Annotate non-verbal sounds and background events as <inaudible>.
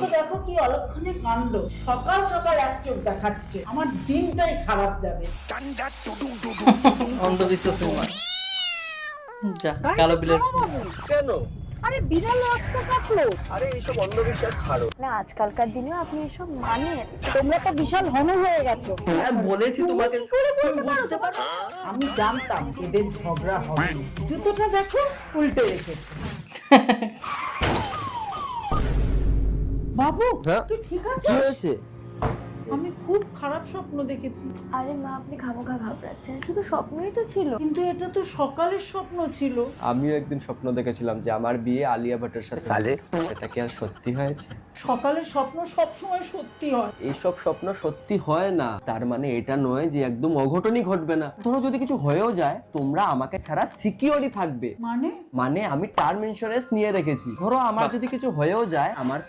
দেখো দেখো কি অলক্ষণে কাণ্ড। সকাল সকাল এক চোখ দেখাচ্ছে। আমার দিনটাই খারাপ যাবে। <laughs> অন্ধবিশ্বাস তোমার যা কালো বিলের কেন? আরে বিড়াল রাস্তা কাটলো। আরে এইসব অন্ধবিশ্বাস ছাড়ো। না আজকালকার দিনেও আপনি এসব মানেন। তোমরা তো বিশাল হন হয়ে গেছো। হ্যাঁ বলেছি তোমাকে। তুমি বুঝতে পারো? আমি জানতাম এদের ঝগড়া হবে। জুতোটা দেখো উল্টে রেখেছে। <laughs> বাবু হ্যাঁ? তুই ঠিক কি হয়েছে? আমি খুব খারাপ স্বপ্ন দেখেছি। আরে মা আপনি খামোখা ঘাবড়াচ্ছেন শুধু স্বপ্নই তো ছিল। কিন্তু এটা তো সকালের স্বপ্ন ছিল। আমিও একদিন স্বপ্ন দেখেছিলাম যে আমার বিয়ে আলিয়া ভট্টের সাথে। সালে সেটা কি আর সত্যি হয়েছে? সকালের স্বপ্ন সবসময় সত্যি হয়। এইসব স্বপ্ন সত্যি হয় না। তার মানে এটা নয় যে একদম অঘটনই ঘটবে না। ধরো যদি কিছু হয়েও যায় তোমরা আমাকে ছাড়া সিকিউরি থাকবে। মানে? মানে আমি টার্ম ইন্স্যুরেন্স নিয়ে রেখেছি। ধরো আমার যদি কিছু হয়েও যায় আমার